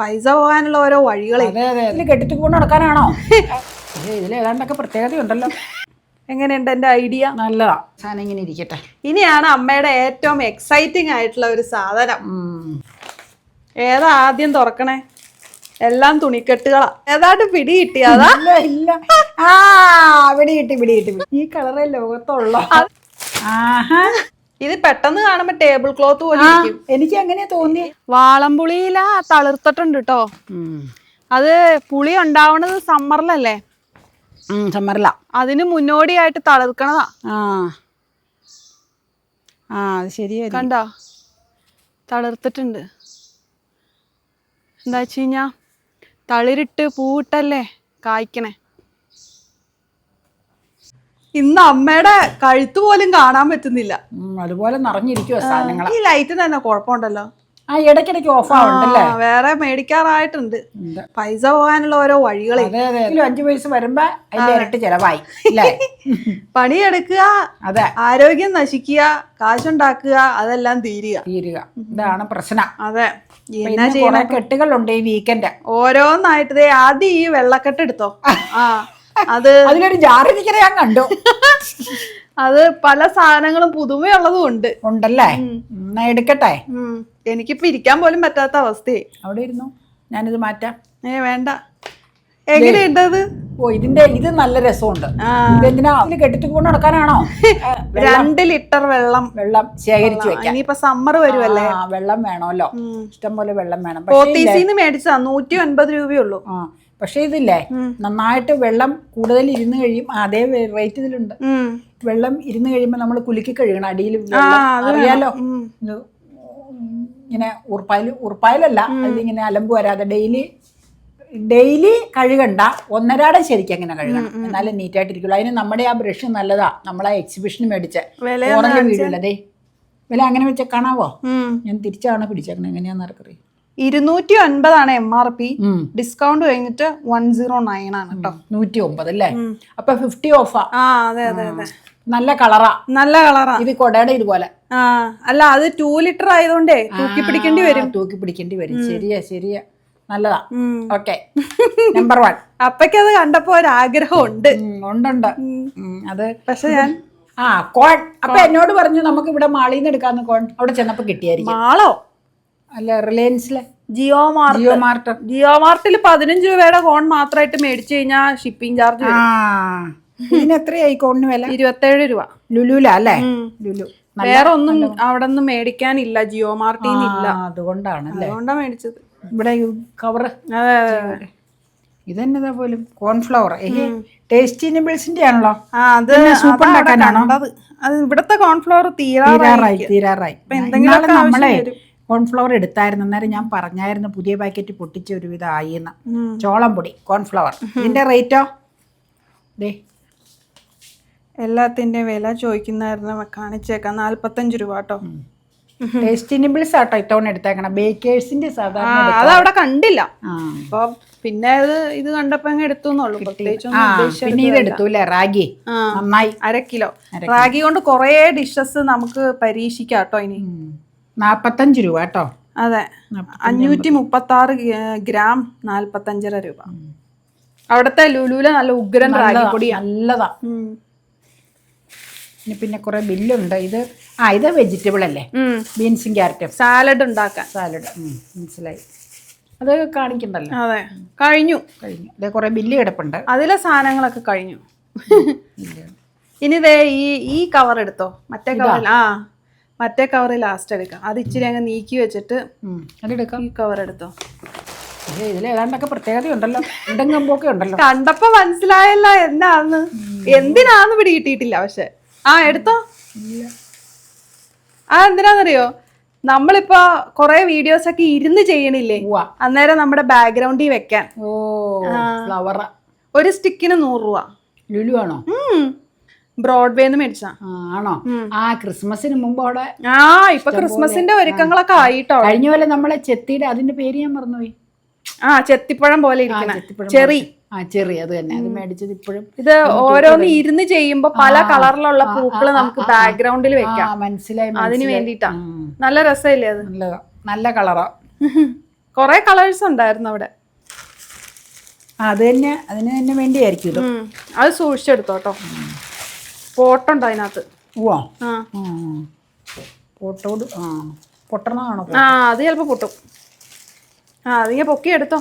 പൈസ പോകാനുള്ള ഓരോ വഴികളെ. അതെ അതെ ഇതിൽ കെട്ടിട്ട് കൊണ്ട് നടക്കാനാണോ? ഇതിൽ ഏതാണ്ടൊക്കെ പ്രത്യേകതയുണ്ടല്ലോ. എങ്ങനെയുണ്ട് എന്റെ ഐഡിയ? നല്ലതാ. സാധനം ഇങ്ങനെ ഇരിക്കട്ടെ. ഇനിയാണ് അമ്മയുടെ ഏറ്റവും എക്സൈറ്റിംഗ് ആയിട്ടുള്ള ഒരു സാധനം. ഏതാ ആദ്യം തുറക്കണേ? എല്ലാം തുണിക്കെട്ടുകളാ. ഏതാണ്ട് പിടി കിട്ടിയതാ ഇല്ല ആ പിടി കിട്ടി പിടി കിട്ടി ഈ കളറേ ലോകത്തുള്ള. ആഹാ. ഇത് പെട്ടെന്ന് കാണുമ്പോ ടേബിൾ ക്ലോത്ത് പോലെ എനിക്ക് അങ്ങനെ തോന്നി വാളംപുളിയില തളിർത്തിട്ടുണ്ട് കേട്ടോ അത് പുളി ഉണ്ടാവണത് സമ്മറിലല്ലേ? സമ്മറില. അതിന് മുന്നോടിയായിട്ട് തളിർക്കണതാ. ആ. ആ അത് ശരിയായി കണ്ടോ? തളിർത്തിട്ടുണ്ട്. എന്താ വെച്ച് കഴിഞ്ഞാ? തളിരിട്ട് പൂവിട്ടല്ലേ കായ്ക്കണേ? ഇന്ന് അമ്മയുടെ കഴുത്ത് പോലും കാണാൻ പറ്റുന്നില്ല. അതുപോലെ നിറഞ്ഞിരിക്കുവോ സാധനങ്ങൾ ഈ ലൈറ്റ് തന്നെ കുഴപ്പമുണ്ടല്ലോ? ആ ഇടയ്ക്കിടയ്ക്ക് ഓഫ് ആവുന്നുണ്ടല്ലേ ആ, വേറെ മേടിക്കാറായിട്ടുണ്ട്. ഉണ്ട്. പൈസ പോകാനുള്ള ഓരോ വഴികളെ. അതെ അഞ്ചു പൈസ വരുമ്പോ അതിന്റെ ഇരട്ടി ചെലവായി അല്ലേ? പണിയെടുക്കുക അതെ. ആരോഗ്യം നശിക്കുക കാശുണ്ടാക്കുക അതെല്ലാം തീരുക. തീരുക. ഇതാണ് പ്രശ്നം. അതെ. പിന്നെ കുറെ കെട്ടുകളുണ്ട് ഈ വീക്കെൻഡ് ഓരോന്നായിട്ട് ദേ ആദ്യം ഈ വെള്ളക്കെട്ട് എടുത്തോ? ആ. അത് അതിലൊരു ജാറിരിക്കണ ഞാൻ കണ്ടു. അത് പല സാധനങ്ങളും പുതുമയുള്ളതും ഉണ്ട് ഉണ്ടല്ലേ? എന്നാ എടുക്കട്ടെ. എനിക്കിപ്പോ ഇരിക്കാൻ പോലും പറ്റാത്ത അവസ്ഥയായി അവിടെ ഇരുന്നു? ഞാനിത് മാറ്റാം. ഏ വേണ്ട. എങ്ങനെയുണ്ടത് ഓ ഇതിന്റെ ഇത് നല്ല രസമുണ്ട്. ഇതെന്തിനാ? കെട്ടിട്ട് കൊണ്ട് നടക്കാനാണോ? രണ്ട് ലിറ്റർ വെള്ളം. വെള്ളം ശേഖരിച്ചു വെക്കാം. ഇനിയിപ്പോ സമ്മർ വരുമല്ലേ ആ വെള്ളം വേണമല്ലോ. ഇഷ്ടം പോലെ വെള്ളം വേണം. മേടിച്ചാ നൂറ്റി ഒൻപത് രൂപയുള്ളൂ ആ. പക്ഷേ ഇതില്ലേ നന്നായിട്ട് വെള്ളം കൂടുതൽ ഇരുന്ന് കഴിയും. അതേ റേറ്റ് ഇതിലുണ്ട്. വെള്ളം ഇരുന്ന് കഴിയുമ്പോൾ നമ്മൾ കുലുക്കി കഴുകണം. അടിയിൽ അറിയാലോ? ഇങ്ങനെ ഉറപ്പായ ഉറപ്പായാലല്ല അതിലിങ്ങനെ അലമ്പ് വരാതെ ഡെയിലി ഡെയിലി കഴുകണ്ട. ഒന്നരാടെ ശരിക്കും അങ്ങനെ കഴുകണം. എന്നാലും നീറ്റായിട്ടിരിക്കുള്ളൂ അതിന് നമ്മുടെ ആ ബ്രഷ് നല്ലതാ. നമ്മളാ എക്സിബിഷന് മേടിച്ച. ഓറഞ്ച് വീടില്ല ദേ വില അങ്ങനെ വെച്ച കാണാവോ? ഞാൻ തിരിച്ചാണ് പിടിച്ചേക്കണേ? എങ്ങനെയാന്ന് ആർക്കറിയാം. ഇരുന്നൂറ്റി ഒൻപതാണ് എം ആർ പി ഡിസ്കൗണ്ട് കഴിഞ്ഞിട്ട് വൺ സീറോ നയൻ ആണ് കേട്ടോ നൂറ്റി ഒമ്പത് അല്ലേ അപ്പൊ ഫിഫ്റ്റി ഓഫാ ആ. അതെ അതെ അതെ. നല്ല കളറാ. നല്ല കളറാ. ഇത് കൊടയുടെ ഇതുപോലെ. ആ അല്ല അത് ടൂ ലിറ്റർ ആയതുകൊണ്ടേ തൂക്കി പിടിക്കേണ്ടി വരും. തൂക്കി പിടിക്കേണ്ടി വരും. ശരിയാ ശരിയാ. നല്ലതാ. ഓക്കെ നമ്പർ വൺ അപ്പയ്ക്ക് അത് കണ്ടപ്പോ ഒരു ആഗ്രഹം ഉണ്ട് ഉണ്ടുണ്ട് അത് പക്ഷെ ഞാൻ ആ കോൺ. അപ്പൊ എന്നോട് പറഞ്ഞു നമുക്ക് ഇവിടെ മാളിന്ന് എടുക്കാന്ന് കോൺ. അവിടെ ചെന്നപ്പോ കിട്ടിയായിരിക്കും. മാളോ? അല്ല റിലയൻസിലെ ജിയോ മാർട്ട്. ജിയോ മാർട്ട്. ജിയോ മാർട്ടിൽ പതിനഞ്ച് രൂപയുടെ ഫോൺ മാത്രമായിട്ട് മേടിച്ചു കഴിഞ്ഞാൽ ഷിപ്പിംഗ് ചാർജ് ആ ഇതിന് എത്രയായി കോണിന് വില? ഇരുപത്തേഴ് രൂപ. ലുലുല അല്ലേ? ലുലു. വേറെ ഒന്നും അവിടെ നിന്ന് മേടിക്കാനില്ല ജിയോ മാർട്ടിൽ ഇല്ല. അതുകൊണ്ടാണ് അതുകൊണ്ടാണ് അതുകൊണ്ടാ മേടിച്ചത്. ഇവിടെ കവർ അതെ. ഇതെന്നതാ പോലും കോൺഫ്ലവർ ടേസ്റ്റിനിബിൾസിന്റെ ടേസ്റ്റി നിബിൾസിന്റെ ആണല്ലോ? അത് സൂപ്പർ ഉണ്ടാക്കാനാണോ? അത് ഇവിടത്തെ കോൺഫ്ലവർ തീരാറായി. തീരാറായി നമ്മളെ. കോൺഫ്ലവർ എടുത്തായിരുന്നു അന്നേരം ഞാൻ പറഞ്ഞായിരുന്നു പുതിയ പാക്കറ്റ് പൊട്ടിച്ച് ഒരുവിധം ആയിന്ന്. എന്ന് ചോളം പൊടി കോൺഫ്ലവർ. ഇതിന്റെ റേറ്റോ ദേ. എല്ലാത്തിന്റെ വില ചോദിക്കുന്നായിരുന്നു കാണിച്ചേക്കാം. നാല്പത്തഞ്ച് രൂപ കേട്ടോ. ടേസ്റ്റിനിബിൾസ് ആട്ടോ ഇത്തവണ എടുത്തേക്കണം. ബേക്കേഴ്സിന്റെ സാധാരണ അത് അവിടെ കണ്ടില്ല. അപ്പൊ പിന്നെ അത് ഇത് കണ്ടപ്പോ അങ്ങ് എടുത്തു എന്നുള്ളൂ. പിന്നെ ഇത് റാഗി. നന്നായി. അര കിലോ. റാഗി കൊണ്ട് കുറേ ഡിഷസ് നമുക്ക് പരീക്ഷിക്കാം കേട്ടോ ഇനി. ഉം. നാപ്പത്തഞ്ച് രൂപ കേട്ടോ. അതെ. അഞ്ഞൂറ്റി മുപ്പത്തി ആറ് ഗ്രാം നാല്പത്തഞ്ചര രൂപ. അവിടുത്തെ ലുലുല നല്ല ഉഗ്രൻ റാഗി പൊടിയാ നല്ലതാ. ഇനി പിന്നെ കുറെ ബില്ലുണ്ട്. ഇത് ആ ഇത് വെജിറ്റബിൾ അല്ലേ. ബീൻസും ക്യാരറ്റും. സാലഡ് ഉണ്ടാക്കാൻ. സാലഡ് മനസ്സിലായി. അത് കാണിക്കണ്ടല്ലോ? അതെ. കഴിഞ്ഞു. കഴിഞ്ഞു. ഇത് കുറെ ബില്ല് കിടപ്പുണ്ട്. അതിലെ സാധനങ്ങളൊക്കെ കഴിഞ്ഞു. ഇനി ദേ ഈ ഈ കവർ എടുത്തോ? മറ്റേ കവർ ആ. മറ്റേ കവർ ലാസ്റ്റ് എടുക്കാം. അത് ഇച്ചിരി അങ്ങ് നീക്കി വെച്ചിട്ട്. അതെടുക്കാം ഈ കവർ എടുത്തോ. ഇതിൽ ഏതാണ്ടൊക്കെ ഉണ്ടല്ലോ. കണ്ടപ്പോ മനസ്സിലായല്ല എന്താന്ന് എന്തിനാന്ന് പിടി കിട്ടിയിട്ടില്ല പക്ഷെ. ആ എടുത്തോ. ആ എന്തിനാന്നറിയോ? നമ്മളിപ്പോ കൊറേ വീഡിയോസ് ഒക്കെ ഇരുന്ന് ചെയ്യണില്ലേ. അന്നേരം നമ്മുടെ ബാക്ക്ഗ്രൗണ്ടിൽ വെക്കാൻ. ഓ ഒരു സ്റ്റിക്കിന് നൂറ് രൂപ. ലുലു ആണോ? ബ്രോഡ്വേന്ന് മേടിച്ചാ ആണോ? ആ ക്രിസ്മസിന് മുമ്പ് അവിടെ ആ ഇപ്പൊ ക്രിസ്മസിന്റെ ഒരുക്കങ്ങളൊക്കെ ആയിട്ടോ? കഴിഞ്ഞ പോലെ നമ്മളെ ചെത്തിയുടെ അതിന്റെ പേര് ഞാൻ മറന്നുപോയി. ആ ചെത്തിപ്പഴം പോലെ ചെറി. ആ ചെറി അത് തന്നെ. അത് മേടിച്ചത് ഇപ്പോഴും. ഇത് ഓരോന്ന് ഇരുന്ന് ചെയ്യുമ്പോ പല കളറിലുള്ള പൂക്കൾ നമുക്ക് ബാക്ക്ഗ്രൗണ്ടിൽ വെക്കാം. മനസ്സിലായി അതിന്. വേണ്ടിട്ടാ നല്ല രസമില്ലേ അത്? നല്ലതാ. നല്ല കളറാ. കൊറേ കളേഴ്സ് ഉണ്ടായിരുന്നു അവിടെ. അത് തന്നെ അതിന് തന്നെ വേണ്ടിയായിരിക്കും അത് സൂക്ഷിച്ചെടുത്തോ കേട്ടോ പോട്ടുണ്ട് അതിനകത്ത്. ആ. പൊട്ടോട് ആ പൊട്ടണതാണോ? ആ അത് ചിലപ്പോ പൊട്ടും. ആ അത് ഞാൻ പൊക്കി എടുത്തോ.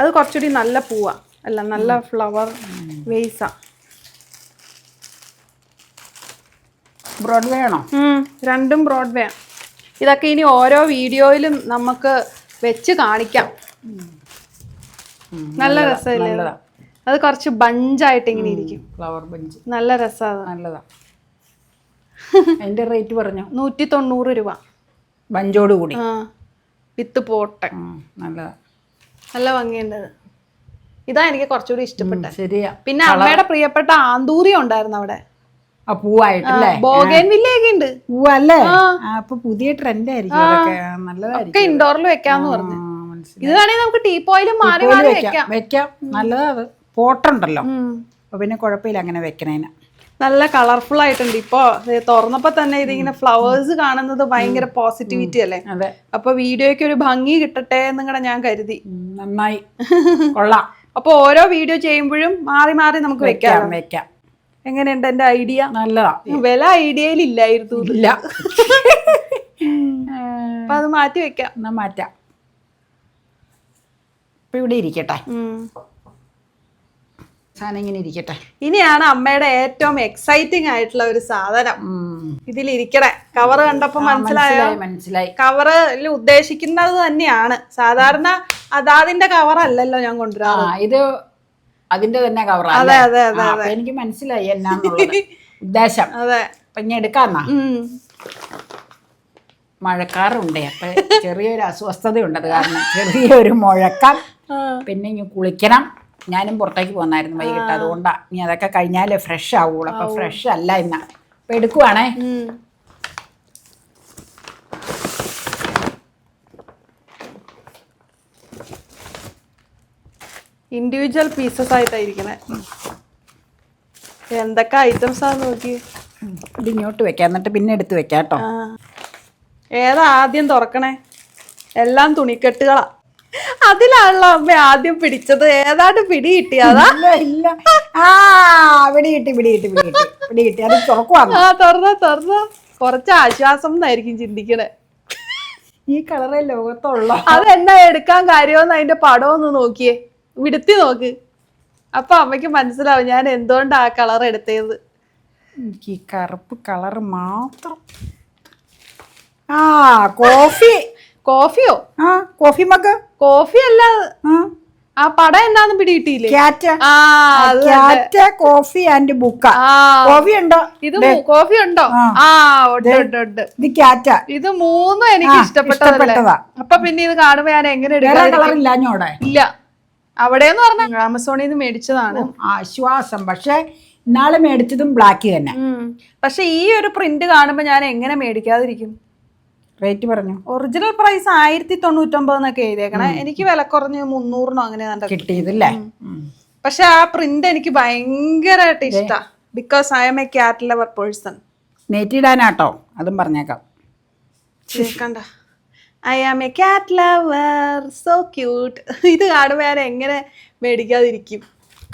അത് കുറച്ചുകൂടി നല്ല പൂവാ. അല്ല നല്ല ഫ്ലവർ വേസാ ബ്രോഡ്വേ ആണോ രണ്ടും ബ്രോഡ്വേ ഇതൊക്കെ ഇനി ഓരോ വീഡിയോയിലും നമുക്ക് വെച്ച് കാണിക്കാം. നല്ല രസമില്ലേ അത്? കുറച്ച് ബഞ്ചായിട്ട് ഇങ്ങനെ ഇരിക്കും. ഫ്ലവർ ബഞ്ച് നല്ല രസമാണ് നല്ലതാ. അതിന്റെ റേറ്റ് പറഞ്ഞു? നൂറ്റി തൊണ്ണൂറ് രൂപ. ബഞ്ചോട് കൂടി. ആ വിത്ത് പോട്ടെ. നല്ലതാ. നല്ല ഭംഗിയുണ്ട്. ഇതാ എനിക്ക് കുറച്ചുകൂടി ഇഷ്ടപ്പെട്ടത് ശരിയാ. പിന്നെ അമ്മയുടെ പ്രിയപ്പെട്ട ആന്തൂറി ഉണ്ടായിരുന്നു അവിടെ. ഉണ്ട്. പൂവല്ലേ? അപ്പൊ പുതിയ ട്രെൻഡ് ആയിരിക്കും നല്ലതായിരിക്കും ഇൻഡോറിൽ വെക്കാന്ന് പറഞ്ഞു. ഇത് വേണമെങ്കിൽ നമുക്ക് ടീപ്പോയിലും മാറി പൂവിൽ മാറി വെക്കാം. വെക്കാം. വെക്കാം. നല്ലതാ അത്. പോട്ടുണ്ടല്ലോ. അപ്പൊ പിന്നെ കുഴപ്പമില്ല അങ്ങനെ വെക്കണേന്. നല്ല കളർഫുൾ ആയിട്ടുണ്ട്. ഇപ്പോ തുറന്നപ്പോ തന്നെ ഇതിങ്ങനെ ഫ്ലവേഴ്സ് കാണുന്നത് ഭയങ്കര പോസിറ്റിവിറ്റി അല്ലേ? അതെ. അപ്പൊ വീഡിയോയ്ക്ക് ഒരു ഭംഗി കിട്ടട്ടെ എന്നിങ്ങനെ ഞാൻ കരുതി. നന്നായി. കൊള്ളാം. അപ്പൊ ഓരോ വീഡിയോ ചെയ്യുമ്പോഴും മാറി മാറി നമുക്ക് വെക്കാം വെക്കാം. എങ്ങനെയുണ്ട് എന്റെ ഐഡിയ? നല്ലതാ. വില ഐഡിയയിൽ ഇല്ലായിരുന്നു ഇല്ല. അപ്പൊ അത് മാറ്റി വെക്കാം. എന്നാ മാറ്റാം. ഇപ്പൊ ഇവിടെ ഇരിക്കട്ടെ. സാധനം ഇങ്ങനെ ഇരിക്കട്ടെ. ഇനിയാണ് അമ്മയുടെ ഏറ്റവും എക്സൈറ്റിംഗ് ആയിട്ടുള്ള ഒരു സാധനം. ഇതിലിരിക്കട്ടെ ഇതിലിരിക്കണേ. കവർ കണ്ടപ്പോ മനസ്സിലായോ? മനസ്സിലായി കവറിൽ ഉദ്ദേശിക്കുന്നത് തന്നെയാണ്. സാധാരണ അതാതിന്റെ കവർ അല്ലല്ലോ ഞാൻ കൊണ്ടുവരാ ഇത് അതിന്റെ തന്നെ കവറാ അതെ അതെ അതെ എനിക്ക് മനസ്സിലായി എന്നാന്നുള്ളത്. ഉദ്ദേശം. അതെ. ഇനി എടുക്കാന്നാ? മഴക്കാറുണ്ട് മഴക്കാറുണ്ടേ അപ്പൊ ചെറിയൊരു അസ്വസ്ഥതയുണ്ട് അത് കാരണം. ചെറിയൊരു മുഴക്കം. പിന്നെ ഇനി കുളിക്കണം. ഞാനും പുറത്തേക്ക് പോന്നായിരുന്നു വൈകിട്ട്. അതുകൊണ്ടാ ഇനി അതൊക്കെ കഴിഞ്ഞാലേ ഫ്രഷ് ആവുള്ളൂ. അപ്പൊ ഫ്രഷ് അല്ല ഇന്ന. അപ്പൊ എടുക്കുവാണേ. ഇൻഡിവിജ്വൽ പീസസ് ആയിട്ടായിരിക്കണേ എന്തൊക്കെ ഐറ്റംസ് ആണ് നോക്കി. ഇത് ഇങ്ങോട്ട് വെക്കാം. എന്നിട്ട് പിന്നെ എടുത്ത് വെക്കാം കേട്ടോ. ഏതാ ആദ്യം തുറക്കണേ? എല്ലാം തുണിക്കെട്ടുകളാ. അതിലാണല്ലോ അമ്മ ആദ്യം പിടിച്ചത്. ഏതാണ്ട് പിടി കിട്ടിയതാ? ഇല്ല ഇല്ല. ആ പിടി കിട്ടി പിടി കിട്ടി പിടി കിട്ടി. പിടി കിട്ടി. അത് തുറക്കുവാണ് ആ തുറന്ന തുറന്ന. കുറച്ച് ആശ്വാസം എന്നായിരിക്കും ചിന്തിക്കണേ. ഈ കളറേ ലോകത്തുള്ള. അതെന്നാ എടുക്കാൻ കാര്യമെന്ന് അതിന്റെ പടം ഒന്ന് നോക്കിയേ. വിടുത്തി നോക്ക്. അപ്പൊ അമ്മയ്ക്ക് മനസ്സിലാവും ഞാൻ എന്തുകൊണ്ടാ ആ കളർ എടുത്തത്. എനിക്ക് ഈ കറുപ്പ് കളർ മാത്രം. ആ കോഫി. കോഫിയോ? ആ കോഫി മഗ്. കോഫി അല്ല. ആ. പടം എന്നാന്ന് പിടികിട്ടിയില്ലേ? Cat. Coffee and book. Coffee ഉണ്ടോ? ഇത് കോഫി ഉണ്ടോ? ആ. ഉണ്ട് ഉണ്ട് ഉണ്ട്. ഇത് ക്യാറ്റ. ഇത് മൂന്നും എനിക്ക് ഇഷ്ടപ്പെട്ടതല്ലേ? ഇഷ്ടപ്പെട്ടതാ. അപ്പൊ പിന്നെ ഇത് കാണുമ്പോ ഞാൻ എങ്ങനെ വേറെ ഇല്ല അവിടെ? എന്ന് ഇല്ല. അവിടെന്ന് പറഞ്ഞ ആമസോണിൽ നിന്ന് മേടിച്ചതാണ് ആശ്വാസം. പക്ഷെ ഇന്നാൾ മേടിച്ചതും ബ്ലാക്ക് തന്നെ. പക്ഷെ ഈ ഒരു പ്രിന്റ് കാണുമ്പോ ഞാൻ എങ്ങനെ മേടിക്കാതിരിക്കും? റേറ്റ് പറഞ്ഞു? ഒറിജിനൽ പ്രൈസ് ആയിരത്തി തൊണ്ണൂറ്റൊമ്പത് എന്നൊക്കെ എഴുതിയേക്കണേ എനിക്ക് വില കുറഞ്ഞ് മുന്നൂറിനോ അങ്ങനെ കിട്ടിയതില്ലേ? പക്ഷെ ആ പ്രിന്റ് എനിക്ക് ഭയങ്കരമായിട്ട് ഇഷ്ടാ. Because I'm a cat lover person നെറ്റിടാനാട്ടോ അതും പറഞ്ഞേക്കാം. കണ്ട? I am a cat lover so cute ഇത് കാണുമ്പോൾ ഞാൻ എങ്ങനെ മേടിക്കാതിരിക്കും.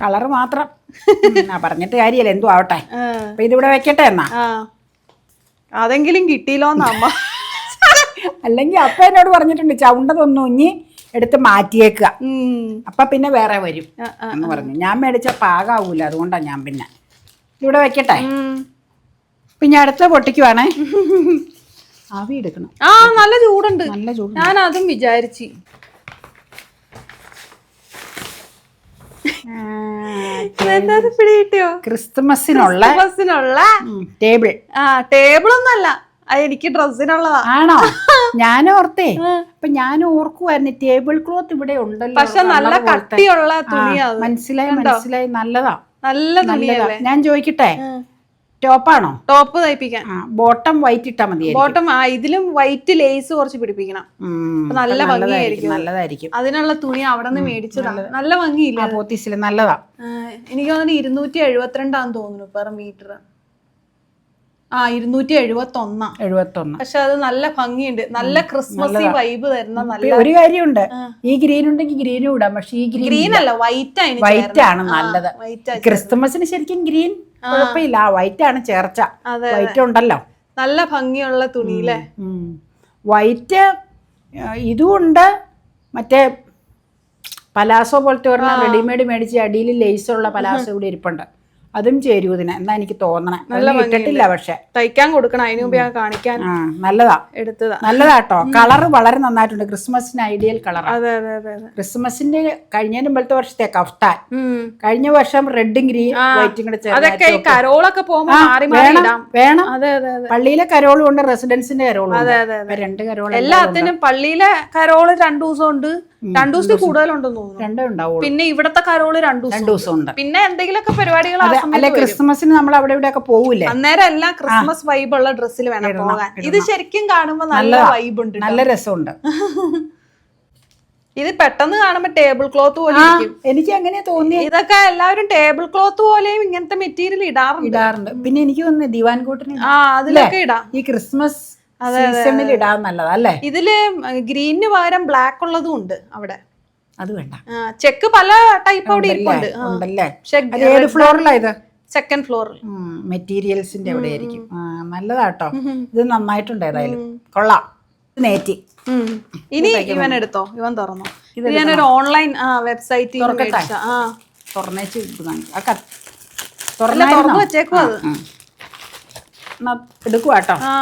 കളർ മാത്രം. പറഞ്ഞിട്ട് കാര്യമല്ല. എന്തോ ആവട്ടെ. അപ്പൊ ഇതിവിടെ വെക്കട്ടെ എന്നാ? അതെങ്കിലും കിട്ടിയില്ലോന്ന് അമ്മ. അല്ലെങ്കിൽ അപ്പ എന്നോട് പറഞ്ഞിട്ടുണ്ട് ചവുണ്ടതൊന്നും ഇനി എടുത്ത് മാറ്റിയേക്കുക. അപ്പ പിന്നെ വേറെ വരും. എന്ന് പറഞ്ഞു. ഞാൻ മേടിച്ച പാകാവൂല അതുകൊണ്ടാണ് ഞാൻ പിന്നെ. ഇവിടെ വെക്കട്ടെ. പിന്നെ അടുത്ത പൊട്ടിക്കുവാണേ. ആവി എടുക്കണം. ആ നല്ല ചൂടുണ്ട്. നല്ല ചൂട് ഞാൻ അതും വിചാരിച്ചു. ക്രിസ്തുമസിനുള്ള ടേബിൾ. ആ ടേബിൾ ഒന്നല്ല എനിക്ക് ഡ്രസ്സിനുള്ളതാ. ആണോ? ഞാൻ ഓർത്തേ അപ്പൊ ഞാൻ ഓർക്കുമായിരുന്നു ടേബിൾ ക്ലോത്ത് ഇവിടെ ഉണ്ടല്ലോ പക്ഷെ നല്ല കട്ടിയുള്ള തുണിയാ മനസ്സിലായി മനസ്സിലായി നല്ലതാ. നല്ല തുണിയല്ലേ? ഞാൻ ചോദിക്കട്ടെ ടോപ്പാണോ? ടോപ്പ് തയ്പ്പിക്കാൻ. ബോട്ടം വൈറ്റ് ഇട്ടാ മതി ബോട്ടം ആ ഇതിലും വൈറ്റ് ലേസ് കുറച്ച് പിടിപ്പിക്കണം. നല്ല ഭംഗിയായിരിക്കും നല്ലതായിരിക്കും. അതിനുള്ള തുണി അവിടെ നിന്ന് മേടിച്ചതാണ് നല്ല ഭംഗിയില്ല? പോത്തീസിൽ നല്ലതാ. എനിക്ക് തോന്നുന്നു ഇരുന്നൂറ്റി എഴുപത്തിരണ്ടാന്ന് തോന്നുന്നു പെർ മീറ്റർ ആ ഇരുന്നൂറ്റി എഴുപത്തി ഒന്നാ എഴുപത്തൊന്ന്. പക്ഷെ അത് നല്ല ഭംഗിയുണ്ട്. നല്ല ക്രിസ്മസ് വൈബ് തരുന്ന നല്ല ഒരു കാര്യമുണ്ട്. ഈ ഗ്രീൻ ഉണ്ടെങ്കിൽ ഗ്രീനും ഇടാം. പക്ഷെ ഈ ഗ്രീൻ ഗ്രീൻ അല്ല വൈറ്റ് ആണ് വൈറ്റ് ആണ് നല്ലത്. ക്രിസ്മസിന് ശരിക്കും ഗ്രീൻ കുഴപ്പമില്ല. വൈറ്റ് ആണ് ചേർച്ച. വൈറ്റ് ഉണ്ടല്ലോ. നല്ല ഭംഗിയുള്ള തുണി അല്ലേ വൈറ്റ് ഇതും ഉണ്ട്. മറ്റേ പലാസോ പോലത്തെ പറഞ്ഞാൽ റെഡിമെയ്ഡ് മേടിച്ച് അടിയിൽ ലേസുള്ള പലാസോ ഇവിടെ ഇരിപ്പുണ്ട്. അതും ചേരൂ ഇതിന്? എന്നാ എനിക്ക് തോന്നണേ. നല്ല ഇട്ടിട്ടില്ല പക്ഷെ. തയ്ക്കാൻ കൊടുക്കണം. അതിനു മുമ്പ് ഞാൻ കാണിക്കാൻ നല്ലതാ. എടുത്തതാ. നല്ലതാട്ടോ. കളർ വളരെ നന്നായിട്ടുണ്ട്. ക്രിസ്മസിന് ഐഡിയൽ കളർ അതെ അതെ അതെ ക്രിസ്മസിന്റെ കഴിഞ്ഞ മുമ്പത്തെ വർഷത്തെ കഫ്താൻ. കഴിഞ്ഞ വർഷം റെഡും ഗ്രീൻ വൈറ്റും കൂടെ ചേർന്ന് അതൊക്കെ ഈ കരോളൊക്കെ വേണം വേണം. പള്ളിയിലെ കരോളും ഉണ്ട് റെസിഡൻസിന്റെ കരോളും അതെ, അതെ, രണ്ട് കരോൾ എല്ലാത്തിനും പള്ളിയിലെ കരോൾ രണ്ടു ദിവസം ഉണ്ട് രണ്ടു ദിവസത്തിൽ കൂടുതലുണ്ടെന്ന് തോന്നുന്നു. രണ്ടേ ഉണ്ടാവും പിന്നെ ഇവിടത്തെ കരോൾ രണ്ടു ദിവസം ഉണ്ട്. പിന്നെ എന്തെങ്കിലുമൊക്കെ പരിപാടികൾ അതെ അല്ലെ ക്രിസ്മസിന് നമ്മൾ അവിടെ ഇവിടെ ഒക്കെ പോവില്ലേ അന്നേരം എല്ലാം ക്രിസ്മസ് വൈബ് ഉള്ള ഡ്രസ്സിൽ വേണം പോകാൻ. ഇത് ശരിക്കും കാണുമ്പോൾ നല്ല വൈബ് ഉണ്ട് നല്ല രസമുണ്ട്. ഇത് പെട്ടെന്ന് കാണുമ്പോ ടേബിൾ ക്ലോത്ത് പോലെ എനിക്ക് അങ്ങനെ തോന്നി ഇതൊക്കെ എല്ലാവരും ടേബിൾ ക്ലോത്ത് പോലെയും ഇങ്ങനത്തെ മെറ്റീരിയൽ ഇടാറുണ്ട്. ഇടാറുണ്ട്. പിന്നെ എനിക്ക് തോന്നുന്നു ദിവാൻ കോട്ടിന് ആ അതിലൊക്കെ ഇടാം. ഈ ക്രിസ്മസ് സീസണിൽ ഇടാൻ നല്ലതാ അല്ലേ? ഇതിൽ ഗ്രീനിന് പകരം ബ്ലാക്ക് ഉള്ളതും ഉണ്ട് അവിടെ. അത് വേണ്ട. ചെക്ക് പല ടൈപ്പ് അവിടെ ഇരിപ്പുണ്ട്. ഉണ്ടല്ലേ? അത് ഏത് ഫ്ലോറിലാ ഇത്? സെക്കൻഡ് ഫ്ലോറിൽ മെറ്റീരിയൽസിന്റെ അവിടെ ആയിരിക്കും നല്ലതാട്ടോ. ഇത് നന്നായിട്ടുണ്ട് ഏതായാലും. കൊള്ളാം. നേറ്റി. ഇനി ഇവൻ എടുത്തോ? ഇവൻ തുറന്നോ? ഇത് ഞാനൊരു ഓൺലൈൻ വെബ്സൈറ്റ് തുറന്നേച്ച്? തുറന്നു വെച്ചേക്കും അത്. എടുക്കുവാട്ടോ. ആ.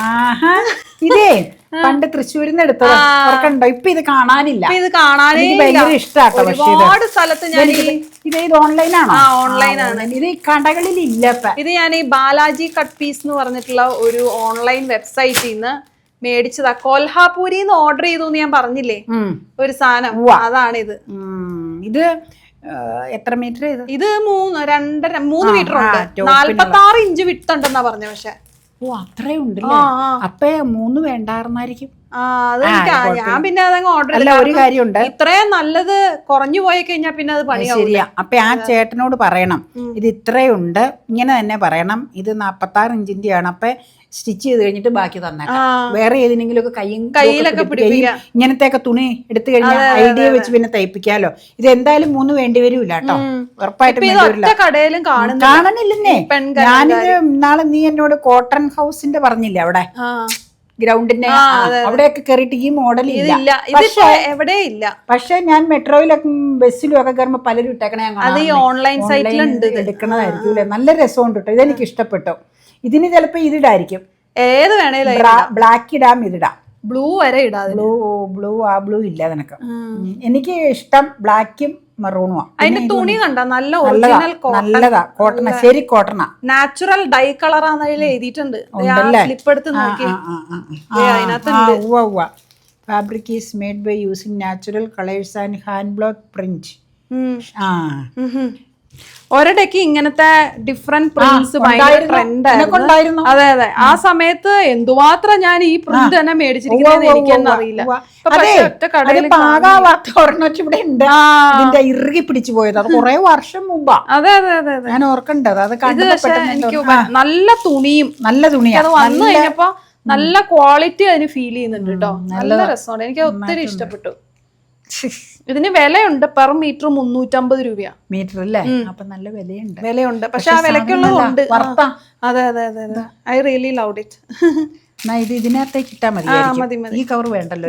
ആഹാ. ഇതേ പണ്ട് തൃശ്ശൂരിൽ നിന്ന് എടുത്തത് ഓർക്കണ്ടോ? ഇപ്പൊ ഇത് കാണാനില്ല. ഇത് കാണാനേ. ഭയങ്കര ഇഷ്ടാട്ടോ ഒരുപാട് സ്ഥലത്ത് ഞാൻ ഇത് ഇത് ഓൺലൈനാണോ? ആണ് ഇത് ഈ കടകളിൽ ഇല്ല ഇത് ഞാൻ ഈ ബാലാജി കട്ട് പീസ് എന്ന് പറഞ്ഞിട്ടുള്ള ഒരു ഓൺലൈൻ വെബ്സൈറ്റിൽ നിന്ന് മേടിച്ചതാ. കൊൽഹാപൂരി എന്ന് ഓർഡർ ചെയ്തു എന്ന് ഞാൻ പറഞ്ഞില്ലേ? ഒരു സാധനം. അതാണിത്. ഇത് ഇത് എത്ര മീറ്റർ ഇത്? മൂന്ന് രണ്ടര മൂന്ന് മീറ്റർ ഉണ്ട്. നാല്പത്തി ആറ് ഇഞ്ച് വിട്ടുണ്ടെന്നാ പറഞ്ഞ പക്ഷെ. ഓ അത്രേ ഉണ്ടല്ലോ ആ. അപ്പൊ മൂന്ന് വേണ്ടായിരുന്നായിരിക്കും. ഞാൻ പിന്നെ അതങ്ങ് ഓർഡർ അല്ല ഒരു കാര്യമുണ്ട്. ഇത്രയും നല്ലത് കുറഞ്ഞു പോയി കഴിഞ്ഞാൽ പിന്നെ അത് പണി ശരിയാ. അപ്പൊ ആ ചേട്ടനോട് പറയണം. ഇത് ഇത്രയുണ്ട്. ഇങ്ങനെ തന്നെ പറയണം. ഇത് നാപ്പത്തി ആറ് ഇഞ്ചിന്റെ ആണ് അപ്പൊ സ്റ്റിച്ച് ചെയ്ത് കഴിഞ്ഞിട്ട് ബാക്കി തന്നേക്കാം. വേറെ ഏതിനെങ്കിലും ഒക്കെ കൈയും കയ്യിലൊക്കെ. ഇങ്ങനത്തെ ഒക്കെ തുണി എടുത്തു കഴിഞ്ഞാൽ ഐഡിയ വെച്ച് പിന്നെ തയ്പ്പിക്കാലോ. ഇത് എന്തായാലും മൂന്ന് വേണ്ടി വരൂല കേട്ടോ. ഉറപ്പായിട്ടും വരില്ല. കടയിലും ഞാനിത് നാളെ നീ എന്നോട് കോട്ടൺ ഹൗസിന്റെ പറഞ്ഞില്ലേ അവിടെ? ഗ്രൗണ്ടിന്റെ? അവിടെയൊക്കെ കയറിയിട്ട് ഈ മോഡൽ ഇല്ല. പക്ഷേ എവിടെ ഇല്ല. പക്ഷെ ഞാൻ മെട്രോയിലൊക്കെ ബസ്സിലും ഒക്കെ കയറുമ്പോ പലരും ഇട്ടേക്കണേ ഞാൻ ഓൺലൈൻ സൈറ്റിലുണ്ട് എടുക്കണതായിരിക്കും നല്ല രസമുണ്ട് കേട്ടോ. ഇതെനിക്ക് ഇഷ്ടപ്പെട്ടു. ഇതിന് ചിലപ്പോ ഇതിടായിരിക്കും ഏത് വേണേലും ബ്ലാക്ക് ഇടാം. ഇതിടാം ബ്ലൂ വരെ ഇടാതെ ബ്ലൂ ബ്ലൂ ആ ബ്ലൂ ഇല്ല നിനക്ക് എനിക്ക് ഇഷ്ടം ബ്ലാക്കും അതിന്റെ തുണി കണ്ട നല്ല നല്ലതാ ഒറിജിനൽ നല്ലതാ കോട്ടണ ശരി കോട്ടണ നാച്ചുറൽ ഡൈ കളർ അതിൽ എഴുതിയിട്ടുണ്ട്. ഉണ്ടല്ലേ? സ്ലിപ്പ് എടുത്ത് നോക്കി. Fabric is made by using natural colours and hand block print ആ. ഒരിടയ്ക്ക് ഇങ്ങനത്തെ ഡിഫറെന്റ് പ്രിന്റ്സ് ഭയങ്കര. ട്രെൻഡ് ആയിരുന്നു. അതെ അതെ. ആ സമയത്ത് എന്തുമാത്രം ഞാൻ ഈ പ്രിന്റ് തന്നെ മേടിച്ചിരിക്കുന്നത് എനിക്കെന്ന് അറിയില്ല. ഇവിടെ ഉണ്ട്. ഇറുകി പിടിച്ചു പോയത്. അത് കുറെ വർഷം മുമ്പാ. അതെ അതെ അതെ ഞാൻ ഓർക്കണ്ടത് അത് എനിക്ക് നല്ല തുണിയും നല്ല തുണിയാ. അത് വന്നു കഴിഞ്ഞപ്പോ നല്ല ക്വാളിറ്റി അതിന് ഫീൽ ചെയ്യുന്നുണ്ട് കേട്ടോ നല്ല രസമാണ്. എനിക്ക് ഒത്തിരി ഇഷ്ടപ്പെട്ടു. ഇതിന് വിലയുണ്ട് പെർ മീറ്റർ മുന്നൂറ്റമ്പത് രൂപയാ. മീറ്റർ അല്ലേ അപ്പൊ നല്ല വിലയുണ്ട്. വിലയുണ്ട്. പക്ഷെ ആ വിലക്കുള്ളതുണ്ട് അതെ അതെ അതെ അതെ. ഐ റിയലി ലൗഡ് ഇറ്റ് ഇതിനകത്തേക്ക് ഇട്ടാ മതി ഈ കവർ വേണ്ടല്ലോ.